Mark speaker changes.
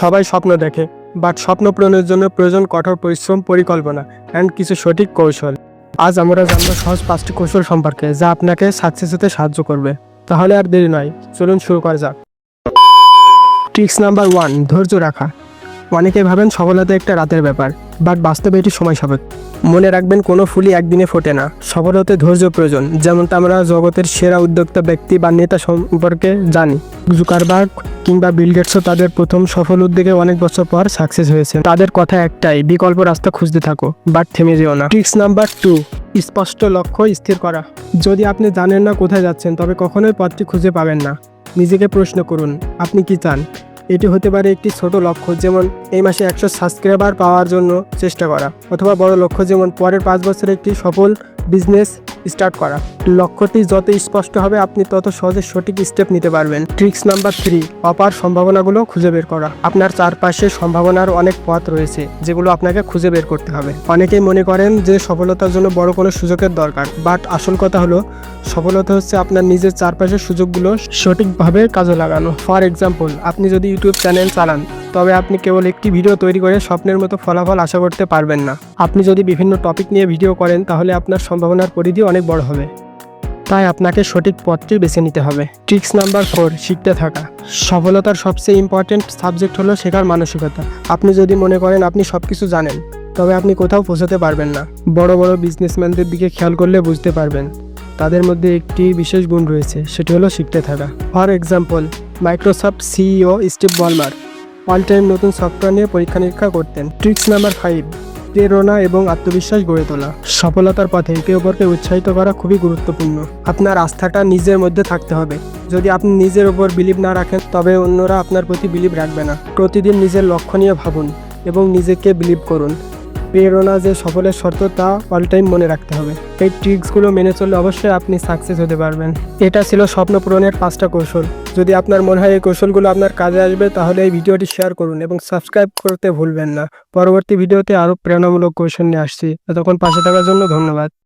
Speaker 1: সবাই স্বপ্ন দেখে বাট স্বপ্ন পূরণের জন্য প্রয়োজন কঠোর পরিশ্রম, পরিকল্পনা অ্যান্ড কিছু সঠিক কৌশল। আজ আমরা জানব সহজ পাঁচটি কৌশল সম্পর্কে, যা আপনাকে সাকসেস হতে সাহায্য করবে। তাহলে আর দেরি নয়, চলুন শুরু করা যাক। ট্রিক্স নাম্বার ওয়ান ধৈর্য রাখা। অনেকে ভাবেন সফলতা একটা রাতের ব্যাপার বাট বাস্তবে এটি সময় সাপেক্ষ। মনে রাখবেন কোনো ফুলই একদিনে ফোটে না। সফল হতে ধৈর্য প্রয়োজন, যেমনটা আমরা জগতের সেরা উদ্যোক্তা, ব্যক্তি বা নেতা সম্পর্কে জানি। জুকারবার্গ কিংবা বিল গেটসও তাদের প্রথম সফল উদ্যোগে অনেক বছর পর সাকসেস হয়েছে। তাদের কথা একটাই, বিকল্প রাস্তা খুঁজতে থাকো বাট থেমে যেও না। ট্রিক্স নাম্বার টু স্পষ্ট লক্ষ্য স্থির করা। যদি আপনি জানেন না কোথায় যাচ্ছেন, তবে কখনোই পথটি খুঁজে পাবেন না। নিজেকে প্রশ্ন করুন, আপনি কি চান? এটি হতে পারে একটি ছোট লক্ষ্য, যেমন এই মাসে একশো সাবস্ক্রাইবার পাওয়ার জন্য চেষ্টা করা, অথবা বড় লক্ষ্য, যেমন পরের পাঁচ বছরে একটি সফল বিজনেস স্টার্ট করা। লক্ষ্যটি যত স্পষ্ট হবে, আপনি তত সহজে সঠিক স্টেপ নিতে পারবেন। ট্রিক্স নাম্বার থ্রি অপার সম্ভাবনাগুলো খুঁজে বের করা। আপনার চারপাশে সম্ভাবনার অনেক পথ রয়েছে, যেগুলো আপনাকে খুঁজে বের করতে হবে। অনেকেই মনে করেন যে সফলতার জন্য বড় কোনো সুযোগের দরকার বাট আসল কথা হলো, সফলতা হচ্ছে আপনার নিজের চারপাশের সুযোগগুলো সঠিকভাবে কাজে লাগানো। ফর এক্সাম্পল আপনি যদি ইউটিউব চ্যানেল চালান তবে আপনি কেবল একটি ভিডিও তৈরি করে স্বপ্নের মতো ফলাফল আশা করতে পারবেন না। আপনি যদি বিভিন্ন টপিক নিয়ে ভিডিও করেন, তাহলে আপনার সম্ভাবনার পরিধি অনেক বড় হবে। তাই আপনাকে সঠিক পথটি বেছে নিতে হবে। ট্রিক্স নাম্বার ফোর শিখতে থাকা। সফলতার সবচেয়ে ইম্পর্ট্যান্ট সাবজেক্ট হলো শেখার মানসিকতা। আপনি যদি মনে করেন আপনি সব কিছু জানেন, তবে আপনি কোথাও পৌঁছাতে পারবেন না। বড় বড় বিজনেসম্যানদের দিকে খেয়াল করলে বুঝতে পারবেন। তাদের মধ্যে একটি বিশেষ গুণ রয়েছে, সেটি হলো শিখতে থাকা। For example Microsoft CEO Steve Ballmer all time নতুন সফটওয়্যার নিয়ে পরীক্ষা নিরীক্ষা করতেন। ট্রিক্স নাম্বার ফাইভ প্রেরণা এবং আত্মবিশ্বাস গড়ে তোলা। সফলতার পথে একে অপরকে উৎসাহিত করা খুবই গুরুত্বপূর্ণ। আপনার আস্থাটা নিজের মধ্যে থাকতে হবে। যদি আপনি নিজের ওপর বিলিভ না রাখেন, তবে অন্যরা আপনার প্রতি বিলিভ রাখবে না। প্রতিদিন নিজের লক্ষ্য নিয়ে ভাবুন এবং নিজেকে বিলিভ করুন। প্রেরণা যে সফলের শর্ত তা অল টাইম মনে রাখতে হবে। এই ট্রিক্সগুলো মেনে চললে অবশ্যই আপনি সাকসেস হতে পারবেন। এটা ছিল স্বপ্ন পূরণের পাঁচটা কৌশল। যদি আপনার মনে হয় এই কৌশলগুলো আপনার কাজে আসবে, তাহলে এই ভিডিওটি শেয়ার করুন এবং সাবস্ক্রাইব করতে ভুলবেন না। পরবর্তী ভিডিওতে আরও প্রেরণামূলক কৌশল নিয়ে আসছি। তখন পাশে থাকার জন্য ধন্যবাদ।